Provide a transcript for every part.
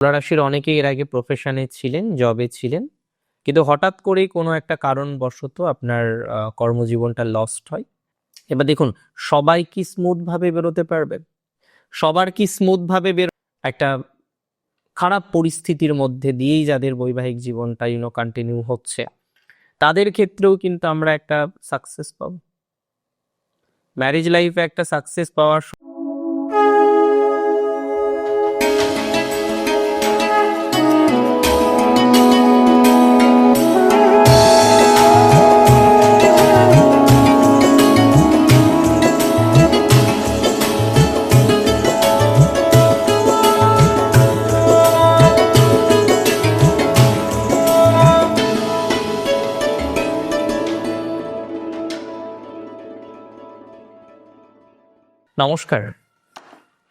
রাশির অনেকেই এর আগে প্রফেশনে ছিলেন জবে ছিলেন। কিন্তু হঠাৎ করেই কোনো একটা কারণবশত আপনার কর্মজীবনটা লস্ট হয়। এবার দেখুন, সবাই কি স্মুথ ভাবে বেরোতে পারবে? সবার কি স্মুথ ভাবে বেরো একটা খারাপ পরিস্থিতির মধ্যে দিয়েই যাদের বৈবাহিক জীবনটা ইউনো কন্টিনিউ হচ্ছে, তাদের ক্ষেত্রেও কিন্তু আমরা একটা সাকসেস পাবো। ম্যারেজ লাইফে একটা সাকসেস পাওয়ার নমস্কার।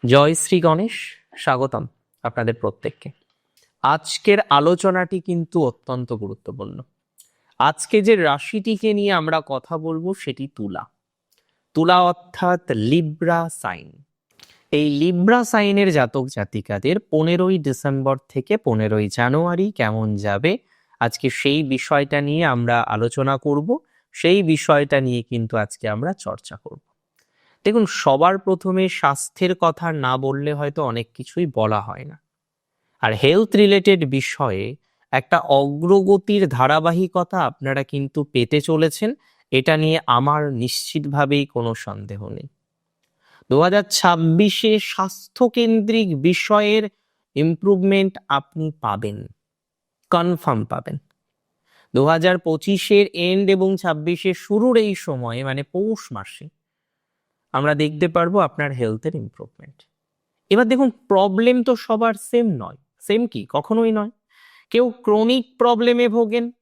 জয় শ্রী গণেশ, স্বাগতম আপনাদের প্রত্যেককে। আজকের আলোচনাটি কিন্তু অত্যন্ত গুরুত্বপূর্ণ। আজকে যে রাশিটিকে নিয়ে আমরা কথা বলব সেটি তুলা। তুলা অর্থাৎ লিব্রা সাইন। এই লিব্রা সাইনের জাতক জাতিকাদের পনেরোই ডিসেম্বর থেকে পনেরোই জানুয়ারি কেমন যাবে, আজকে সেই বিষয়টা নিয়ে আমরা আলোচনা করব। সেই বিষয়টা নিয়ে কিন্তু আজকে আমরা চর্চা করব। দেখুন, সবার প্রথমে স্বাস্থ্যের কথা না বললে হয়তো অনেক কিছুই বলা হয় না। আর হেলথ রিলেটেড বিষয়ে একটা অগ্রগতির ধারাবাহিকতা আপনারা কিন্তু পেতে চলেছেন, এটা নিয়ে আমার নিশ্চিতভাবেই কোনো সন্দেহ নেই। দু হাজার ছাব্বিশে স্বাস্থ্যকেন্দ্রিক বিষয়ের ইমপ্রুভমেন্ট আপনি পাবেন কনফার্ম পাবেন। দু হাজার পঁচিশের এন্ড এবং ছাব্বিশের শুরুর এই সময়ে মানে পৌষ মাসে আমরা দেখতে পারব আপনার হেলথের ইমপ্রুভমেন্ট এবার দেখুন প্রবলেম তো সবার সেম নয়। সেম কি? কখনোই নয়। কেউ ক্রনিক প্রবলেমে ভোগেন।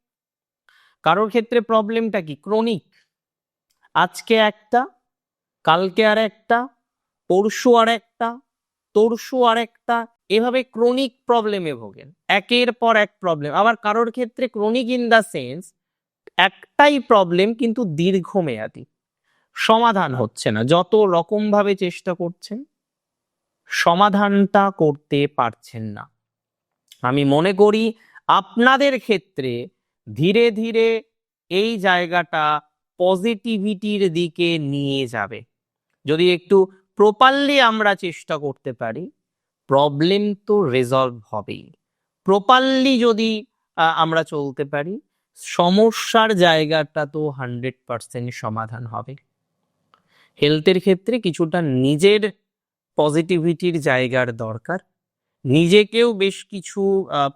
কারোর ক্ষেত্রে প্রবলেমটা কি? ক্রনিক আজকে একটা, কালকে আর একটা, পরশু আর একটা, তরশু আর একটা, এভাবে ক্রনিক প্রবলেমে ভোগেন। একের পর এক প্রবলেম আবার কারোর ক্ষেত্রে ক্রনিক ইন দ্য সেন্স একটাই প্রবলেম কিন্তু দীর্ঘমেয়াদী। সমাধান হচ্ছে না। যত রকম ভাবে চেষ্টা করছেন, সমাধানটা করতে পারছেন না। আমি মনে করি আপনাদের ক্ষেত্রে ধীরে ধীরে এই জায়গাটা পজিটিভিটির দিকে নিয়ে যাবে। যদি একটু প্রপারলি আমরা চেষ্টা করতে পারি, প্রবলেম তো রেজলভ হবেই। প্রপারলি যদি আমরা চলতে পারি, সমস্যার জায়গাটা তো হান্ড্রেড পার্সেন্ট সমাধান হবে। হেলথের ক্ষেত্রে কিছুটা নিজের পজিটিভিটির জায়গার দরকার। নিজেকেও বেশ কিছু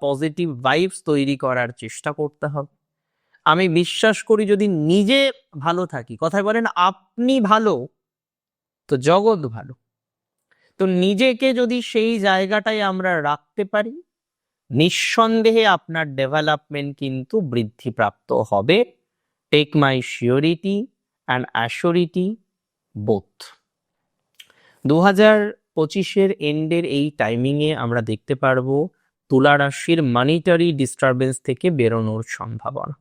পজিটিভ ভাইবস তৈরি করার চেষ্টা করতে হবে। আমি বিশ্বাস করি যদি নিজে ভালো থাকি, কথায় বলেন আপনি ভালো, তো জগৎ ভালো। তো নিজেকে যদি সেই জায়গাটায় আমরা রাখতে পারি, নিঃসন্দেহে আপনার ডেভেলপমেন্ট কিন্তু বৃদ্ধিপ্রাপ্ত হবে। Take my surety and assurity both দু হাজার পঁচিশের এন্ডের এই টাইমিংয়ে আমরা দেখতে পারব তুলা রাশির মানিটারি ডিস্টারবেন্স থেকে বেরোনোর সম্ভাবনা।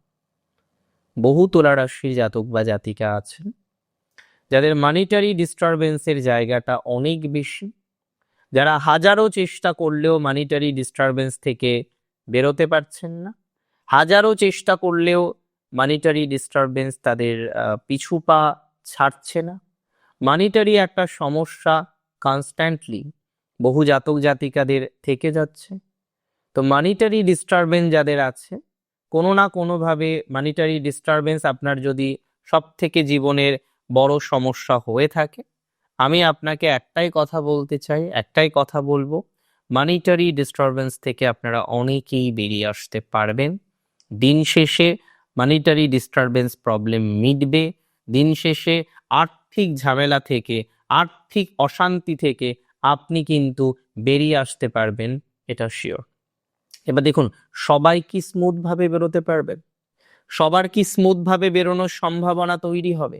বহু তুলা রাশির জাতক বা জাতিকা আছেন, যাদের মানিটারি ডিস্টারবেন্সের জায়গাটা অনেক বেশি, যারা হাজারো চেষ্টা করলেও মানিটারি ডিস্টারবেন্স থেকে বেরোতে পারছেন না, হাজারো চেষ্টা করলেও মানিটারি ডিস্টারবেন্স তাদের পিছু পা ছাড়ছে না। মানিটারি একটা সমস্যা কনস্ট্যান্টলি বহু জাতক জাতিকাদের থেকে যাচ্ছে। তো মানিটারি ডিস্টারবেন্স যাদের আছে, কোনো না কোনোভাবে মানিটারি ডিস্টারবেন্স আপনার যদি সব থেকে জীবনের বড় সমস্যা হয়ে থাকে, আমি আপনাকে একটাই কথা বলতে চাই, একটাই কথা বলব মানিটারি ডিস্টারবেন্স থেকে আপনারা অনেকেই বেরিয়ে আসতে পারবেন। দিন শেষে মানিটারি ডিস্টারবেন্স প্রবলেম মিটবে, দিন শেষে আর্থিক ঝামেলা থেকে, আর্থিক অশান্তি থেকে আপনি কিন্তু বেরিয়ে আসতে পারবেন, এটা শিওর এবার দেখুন, সবাই কি স্মুথ ভাবে বেরোতে পারবে? সবার কি স্মুথ ভাবে বেরোনোর সম্ভাবনা তৈরি হবে?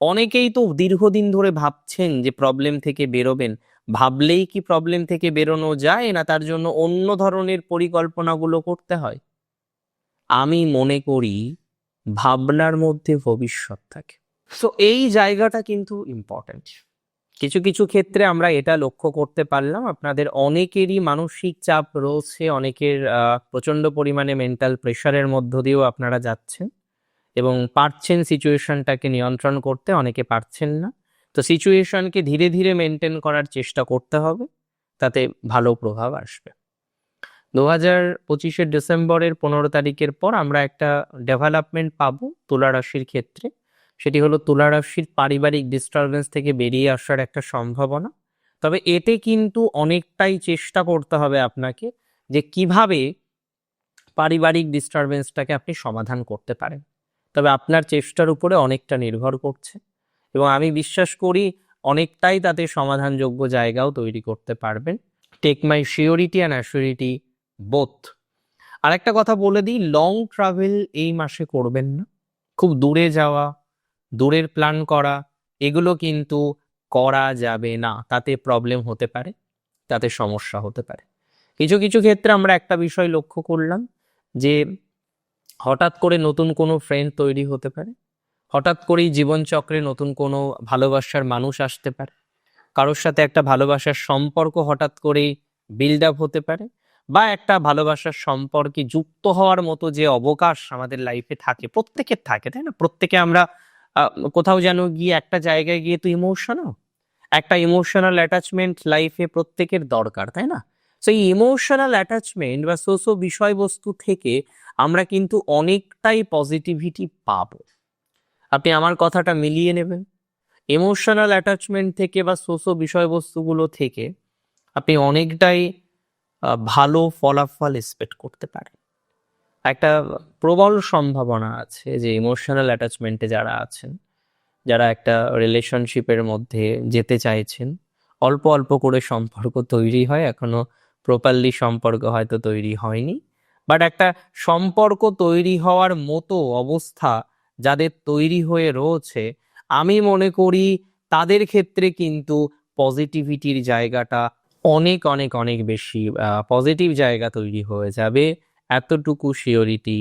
অনেকেই তো দীর্ঘদিন ধরে ভাবছেন যে প্রবলেম থেকে বেরোবেন। ভাবলেই কি প্রবলেম থেকে বেরোনো যায় না তার জন্য অন্য ধরনের পরিকল্পনাগুলো করতে হয়? আমি মনে করি, ভাবনার মধ্যে ভবিষ্যৎ থাকে। সো এই জায়গাটা কিন্তু ইম্পর্ট্যান্ট কিছু কিছু ক্ষেত্রে আমরা এটা লক্ষ্য করতে পারলাম আপনাদের অনেকেরই মানসিক চাপ রয়েছে অনেকের আহ, প্রচণ্ড পরিমাণে মেন্টাল প্রেশারের মধ্য দিয়েও আপনারা যাচ্ছেন এবং পারছেন সিচুয়েশনটাকে নিয়ন্ত্রণ করতে অনেকে পারছেন না। তো সিচুয়েশনকে ধীরে ধীরে মেনটেন করার চেষ্টা করতে হবে তাতে ভালো প্রভাব আসবে। দু হাজার পঁচিশের ডিসেম্বরের পনেরো তারিখের পর আমরা একটা ডেভেলপমেন্ট পাবো তুলা রাশির ক্ষেত্রে। সেটি হলো তুলা রাশির পারিবারিক ডিস্টারবেন্স থেকে বেরিয়ে আসার একটা সম্ভাবনা। তবে এতে কিন্তু অনেকটাই চেষ্টা করতে হবে আপনাকে যে কীভাবে পারিবারিক ডিস্টারবেন্সটাকে আপনি সমাধান করতে পারেন। তবে আপনার চেষ্টার উপরে অনেকটা নির্ভর করছে এবং আমি বিশ্বাস করি অনেকটাই তাতে সমাধানযোগ্য জায়গাও তৈরি করতে পারবেন। Take my surety and assurity both আরেকটা কথা বলে দিই লং ট্রাভেল এই মাসে করবেন না। খুব দূরে যাওয়া দূরের প্ল্যান করা, এগুলো কিন্তু করা যাবে না। তাতে প্রবলেম হতে পারে, তাতে সমস্যা হতে পারে। কিছু কিছু ক্ষেত্রে আমরা একটা বিষয় লক্ষ্য করলাম যে হঠাৎ করে নতুন কোনো ফ্রেন্ড তৈরি হতে পারে, হঠাৎ করেই জীবনচক্রে নতুন কোনো ভালোবাসার মানুষ আসতে পারে, কারোর সাথে একটা ভালোবাসার সম্পর্ক হঠাৎ করেই বিল্ড আপ হতে পারে, বা একটা ভালোবাসার সম্পর্কে যুক্ত হওয়ার মতো যে অবকাশ আমাদের লাইফে থাকে, প্রত্যেকের থাকে, তাই না? প্রত্যেকে আমরা কোথাও যেন গিয়ে একটা জায়গায় গিয়ে তো ইমোশনাল একটা ইমোশনাল অ্যাটাচমেন্ট লাইফে প্রত্যেকের দরকার, তাই না? সো এই ইমোশনাল অ্যাটাচমেন্ট বা সোসো বিষয়বস্তু থেকে আমরা কিন্তু অনেকটাই পজিটিভিটি পাব। আপনি আমার কথাটা মিলিয়ে নেবেন। ইমোশনাল অ্যাটাচমেন্ট থেকে বা সোসো বিষয়বস্তুগুলো থেকে আপনি অনেকটাই ভালো ফলাফল এক্সপেক্ট করতে পারেন। একটা প্রবল সম্ভাবনা আছে যে ইমোশনাল অ্যাটাচমেন্টে যারা আছেন, যারা একটা রিলেশনশিপের মধ্যে যেতে চাইছেন, অল্প অল্প করে সম্পর্ক তৈরি হয়, এখনও প্রপারলি সম্পর্ক হয়তো তৈরি হয়নি বাট একটা সম্পর্ক তৈরি হওয়ার মতো অবস্থা যাদের তৈরি হয়ে রয়েছে, আমি মনে করি তাদের ক্ষেত্রে কিন্তু পজিটিভিটির জায়গাটা অনেক অনেক অনেক বেশি পজিটিভ জায়গা তৈরি হয়ে যাবে। এতটুকু শিওরিটি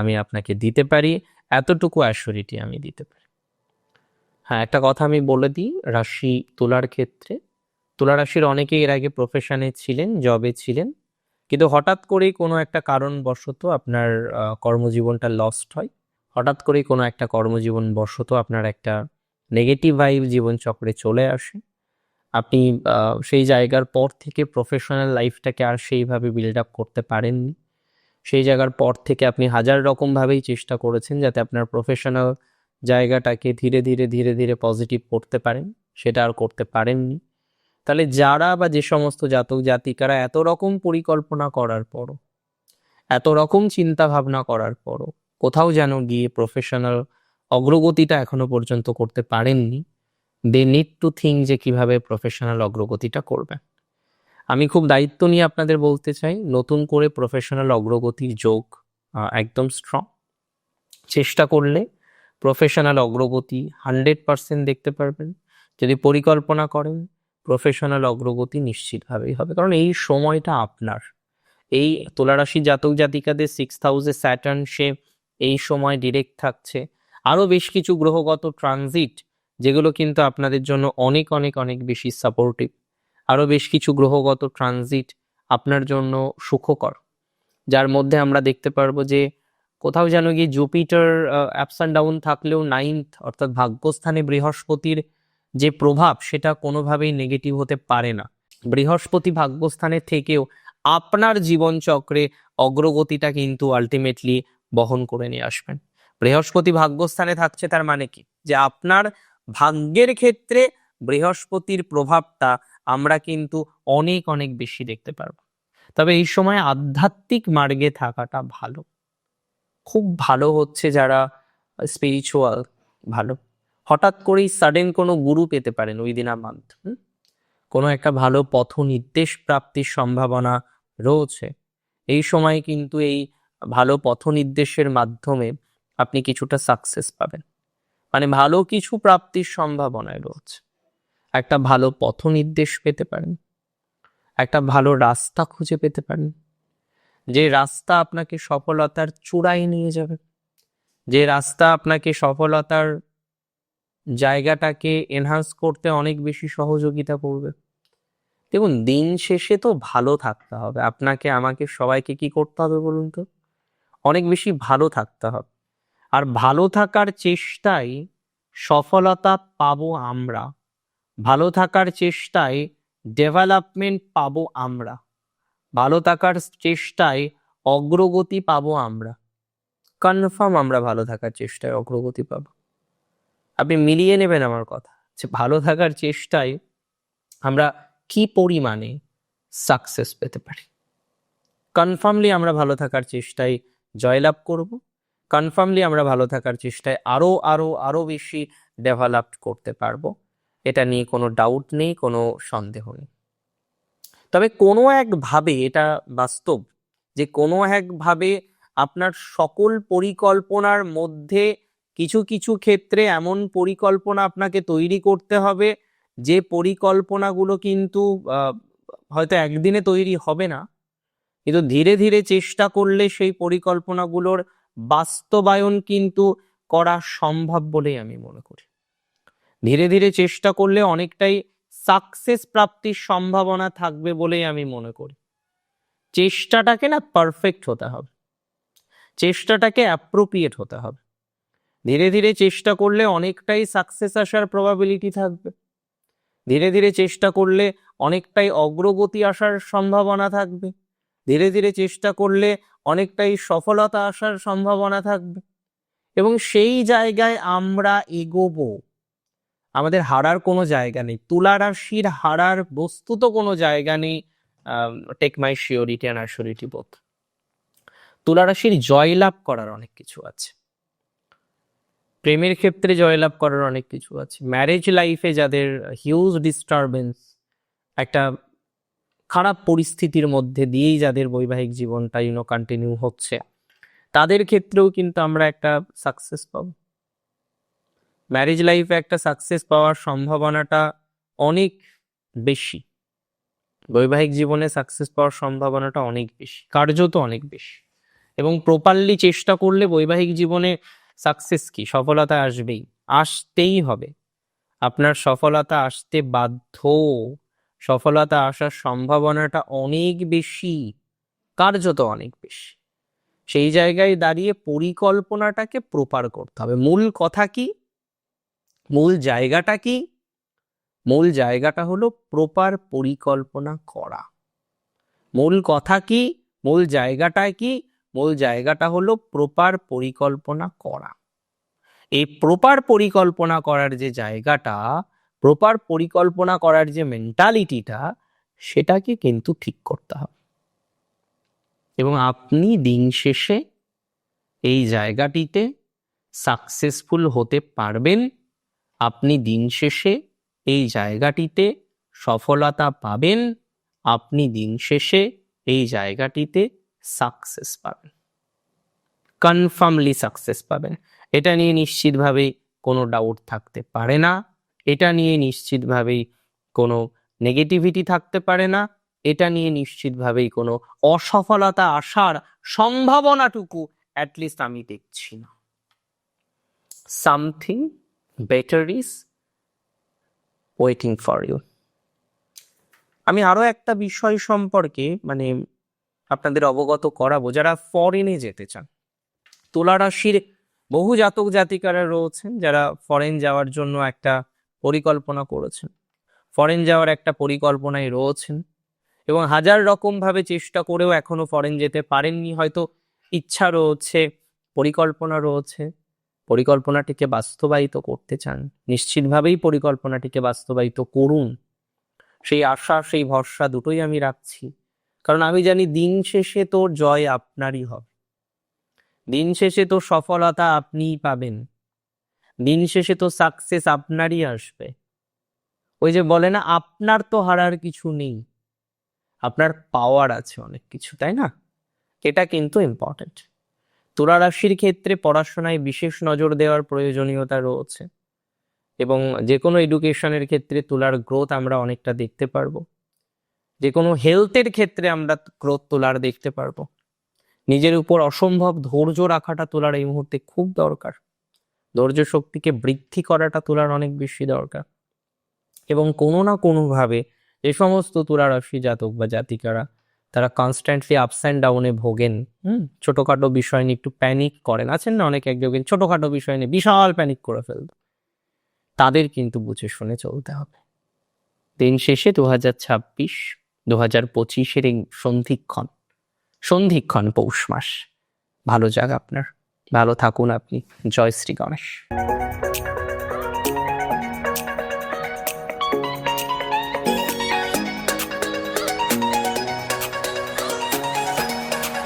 আমি আপনাকে দিতে পারি, এতটুকু অ্যাসিওরিটি আমি দিতে পারি। হ্যাঁ একটা কথা আমি বলে দিই, রাশি তোলার ক্ষেত্রে, তুলা রাশির অনেকে এর আগে প্রফেশনে ছিলেন জবে ছিলেন, কিন্তু হঠাৎ করেই কোনো একটা কারণবশত আপনার কর্মজীবনটা লস্ট হয়। হঠাৎ করেই কোনো একটা কর্মজীবন বশত আপনার একটা নেগেটিভ ভাইব জীবন চক্রে চলে আসে। আপনি সেই জায়গার পর থেকে প্রফেশনাল লাইফটাকে আর সেইভাবে বিল্ড আপ করতে পারেননি। সেই জায়গার পর থেকে আপনি হাজার রকমভাবেই চেষ্টা করেছেন যাতে আপনার প্রফেশনাল জায়গাটাকে ধীরে ধীরে ধীরে ধীরে পজিটিভ করতে পারেন। সেটা আর করতে পারেননি। তাহলে যারা বা যে সমস্ত জাতক জাতিকারা এত রকম পরিকল্পনা করার পরও, এত রকম চিন্তা ভাবনা করার পরও কোথাও যেন গিয়ে প্রফেশনাল অগ্রগতিটা এখনও পর্যন্ত করতে পারেননি দে নিড টু থিঙ্ক যে কীভাবে প্রফেশনাল অগ্রগতিটা করবে আমি খুব দায়িত্ব নিয়ে আপনাদের বলতে চাই, নতুন করে প্রফেশনাল অগ্রগতির যোগ একদম স্ট্রং চেষ্টা করলে প্রফেশনাল অগ্রগতি হান্ড্রেড পার্সেন্ট দেখতে পারবেন। যদি পরিকল্পনা করেন প্রফেশনাল অগ্রগতি নিশ্চিতভাবেই হবে। কারণ এই সময়টা আপনার। এই তুলারাশি জাতক জাতিকাদের সিক্স হাউসে স্যাটার্ন সে এই সময় ডিরেক্ট থাকছে। আরও বেশ কিছু গ্রহগত ট্রানজিট যেগুলো কিন্তু আপনাদের জন্য অনেক অনেক অনেক বেশি সাপোর্টিভ আরও বেশ কিছু গ্রহগত ট্রানজিট আপনার জন্য সুখকর, যার মধ্যে আমরা দেখতে পারব যে কোথাও যেন গিয়ে জুপিটার অ্যাপস অ্যান্ড ডাউন থাকলেও নাইন্থ অর্থাৎ ভাগ্যস্থানে বৃহস্পতির যে প্রভাব সেটা কোনোভাবেই নেগেটিভ হতে পারে না। বৃহস্পতি ভাগ্যস্থানে থেকেও আপনার জীবনচক্রে অগ্রগতিটা কিন্তু আলটিমেটলি বহন করে নিয়ে আসবেন। বৃহস্পতি ভাগ্যস্থানে থাকছে তার মানে কি? যে আপনার ভাগ্যের ক্ষেত্রে বৃহস্পতির প্রভাবটা আমরা কিন্তু অনেক অনেক বেশি দেখতে পারব। তবে এই সময় আধ্যাত্মিক মার্গে থাকাটা ভালো। খুব ভালো হচ্ছে যারা স্পিরিচুয়াল ভালো। হঠাৎ করেই সাডেন কোনো গুরু পেতে পারেন ওই দিন মান্থ কোনো একটা ভালো পথ নির্দেশ প্রাপ্তির সম্ভাবনা রয়েছে। এই সময় কিন্তু এই ভালো পথ নির্দেশের মাধ্যমে আপনি কিছুটা সাকসেস পাবেন। মানে ভালো কিছু প্রাপ্তির সম্ভাবনায় রয়েছে। একটা ভালো পথ নির্দেশ পেতে পারেন। একটা ভালো রাস্তা খুঁজে পেতে পারেন। যে রাস্তা আপনাকে সফলতার চূড়ায় নিয়ে যাবে। যে রাস্তা আপনাকে সফলতার জায়গাটাকে এনহান্স করতে অনেক বেশি সহযোগিতা করবে। দেখুন, দিন শেষে তো ভালো থাকতে হবে। আপনাকে, আমাকে, সবাইকে কি করতে হবে বলুন তো? অনেক বেশি ভালো থাকতে হবে। আর ভালো থাকার চেষ্টায় সফলতা পাবো আমরা। ভালো থাকার চেষ্টায় ডেভেলপমেন্ট পাবো আমরা। ভালো থাকার চেষ্টায় অগ্রগতি পাবো আমরা। কনফার্ম আমরা ভালো থাকার চেষ্টায় অগ্রগতি পাব। আপনি মিলিয়ে নেবেন আমার কথা যে ভালো থাকার চেষ্টায় আমরা কি পরিমাণে সাকসেস পেতে পারি। কনফার্মলি আমরা ভালো থাকার চেষ্টায় জয়লাভ করব। কনফার্মলি আমরা ভালো থাকার চেষ্টায় আরও আরও আরও বেশি ডেভেলপ করতে পারব। এটা নিয়ে কোনো ডাউট নেই, কোনো সন্দেহ নেই। তবে কোনো একভাবে এটা বাস্তব যে কোনো একভাবে আপনার সকল পরিকল্পনার মধ্যে কিছু কিছু ক্ষেত্রে এমন পরিকল্পনা আপনাকে তৈরি করতে হবে যে পরিকল্পনাগুলো কিন্তু হয়তো একদিনে তৈরি হবে না, কিন্তু ধীরে ধীরে চেষ্টা করলে সেই পরিকল্পনাগুলোর বাস্তবায়ন কিন্তু করা সম্ভব বলেই আমি মনে করি। ধীরে ধীরে চেষ্টা করলে অনেকটাই সাকসেস প্রাপ্তির সম্ভাবনা থাকবে বলেই আমি মনে করি। চেষ্টাটাকে না পারফেক্ট হতে হবে। চেষ্টাটাকে অ্যাপ্রোপ্রিয়েট হতে হবে। ধীরে ধীরে চেষ্টা করলে অনেকটাই সাকসেস আসার প্রবাবিলিটি থাকবে। ধীরে ধীরে চেষ্টা করলে অনেকটাই অগ্রগতি আসার সম্ভাবনা থাকবে। ধীরে ধীরে চেষ্টা করলে অনেকটাই সফলতা আসার সম্ভাবনা থাকবে। এবং সেই জায়গায় আমরা এগোবো। আমাদের হারার কোনো জায়গা নেই। তুলা রাশির হারার বস্তুত কোনো জায়গা নেই take my surety and assurity বোধ তুলা রাশির জয়লাভ করার অনেক কিছু আছে। প্রেমের ক্ষেত্রে জয়লাভ করার অনেক কিছু আছে। ম্যারেজ লাইফে যাদের হিউজ ডিস্টারবেন্স একটা খারাপ পরিস্থিতির মধ্যে দিয়েই যাদের বৈবাহিক জীবনটা ইউনো কন্টিনিউ হচ্ছে, তাদের ক্ষেত্রেও কিন্তু আমরা একটা সাকসেস পাবো। ম্যারেজ লাইফে একটা সাকসেস পাওয়ার সম্ভাবনাটা অনেক বেশি। বৈবাহিক জীবনে সাকসেস পাওয়ার সম্ভাবনাটা অনেক বেশি কার্যত অনেক বেশি। এবং প্রপারলি চেষ্টা করলে বৈবাহিক জীবনে সাকসেস কি? সফলতা আসবেই, আসতেই হবে। আপনার সফলতা আসতে বাধ্য। সফলতা আসার সম্ভাবনাটা অনেক বেশি কার্যত অনেক বেশি। সেই জায়গায় দাঁড়িয়ে পরিকল্পনাটাকে প্রপার করতে হবে। মূল কথা কি? মূল জায়গাটা কি? মূল জায়গাটা হলো প্রপার পরিকল্পনা করা। মূল কথা কি? মূল জায়গাটা কি? মূল জায়গাটা হলো প্রপার পরিকল্পনা করা। এই প্রপার পরিকল্পনা করার যে জায়গাটা প্রপার পরিকল্পনা করার যে মেন্টালিটিটা সেটাকে কিন্তু ঠিক করতে হবে। এবং আপনি দিন শেষে এই জায়গাটিতে সাকসেসফুল হতে পারবেন। আপনি দিন শেষে এই জায়গাটিতে সফলতা পাবেন। আপনি দিন শেষে এই জায়গাটিতে সাকসেস পাবেন। কনফার্মলি সাকসেস পাবেন। এটা নিয়ে নিশ্চিতভাবে কোনো ডাউট থাকতে পারে না। এটা নিয়ে নিশ্চিতভাবেই কোনো নেগেটিভিটি থাকতে পারে না। এটা নিয়ে নিশ্চিতভাবেই কোনো অসফলতা আসার সম্ভাবনাটুকু অ্যাটলিস্ট আমি দেখছি না। Something better waiting for you আমি আরও একটা বিষয় সম্পর্কে মানে আপনাদের অবগত করাবো, যারা ফরেনে যেতে চান। তুলা রাশির বহু জাতক জাতিকারা রয়েছেন, যারা ফরেন যাওয়ার জন্য একটা পরিকল্পনা করেছেন। ফরেন যাওয়ার একটা পরিকল্পনায় রয়েছেন, এবং হাজার রকম ভাবে চেষ্টা করেও এখনও ফরেন যেতে পারেননি। হয়তো ইচ্ছা রয়েছে, পরিকল্পনা রয়েছে পরিকল্পনাটিকে বাস্তবায়িত করতে চান, নিশ্চিতভাবেই পরিকল্পনাটিকে বাস্তবায়িত করুন। সেই আশা, সেই ভরসা দুটোই আমি রাখছি। কারণ আমি জানি দিন শেষে তো জয় আপনারই হবে। দিন শেষে তো সফলতা আপনিই পাবেন। দিন শেষে তো সাকসেস আপনারই আসবে। ওই যে বলে না, আপনার তো হারার কিছু নেই। আপনার পাওয়ার আছে অনেক কিছু, তাই না? এটা কিন্তু ইম্পর্টেন্ট তুলা রাশির ক্ষেত্রে পড়াশোনায় বিশেষ নজর দেওয়ার প্রয়োজনীয়তা রয়েছে। এবং যে কোনো এডুকেশনের ক্ষেত্রে তুলার গ্রোথ আমরা অনেকটা দেখতে পারব। যে কোনো হেলথের ক্ষেত্রে আমরা গ্রোথ তোলার দেখতে পারব। নিজের উপর অসম্ভব ধৈর্য রাখাটা তোলার এই মুহূর্তে খুব দরকার। ধৈর্য শক্তিকে বৃদ্ধি করাটা তোলার অনেক বেশি দরকার। এবং কোনো না কোনোভাবে যে সমস্ত তুলা রাশি জাতক বা জাতিকারা তারা কনস্ট্যান্টলি আপস অ্যান্ড ডাউনে ভোগেন, হুম? ছোটোখাটো বিষয় নিয়ে একটু প্যানিক করেন। আছেন না অনেক একজন ছোটোখাটো বিষয় নিয়ে বিশাল প্যানিক করে ফেলবে তাদের কিন্তু বুঝে শুনে চলতে হবে। দিন শেষে দু হাজার ছাব্বিশ দু হাজার পঁচিশের এই সন্ধিক্ষণ সন্ধিক্ষণ পৌষ মাস। ভালো যাক আপনার। ভালো থাকুন আপনি। জয় শ্রী গণেশ।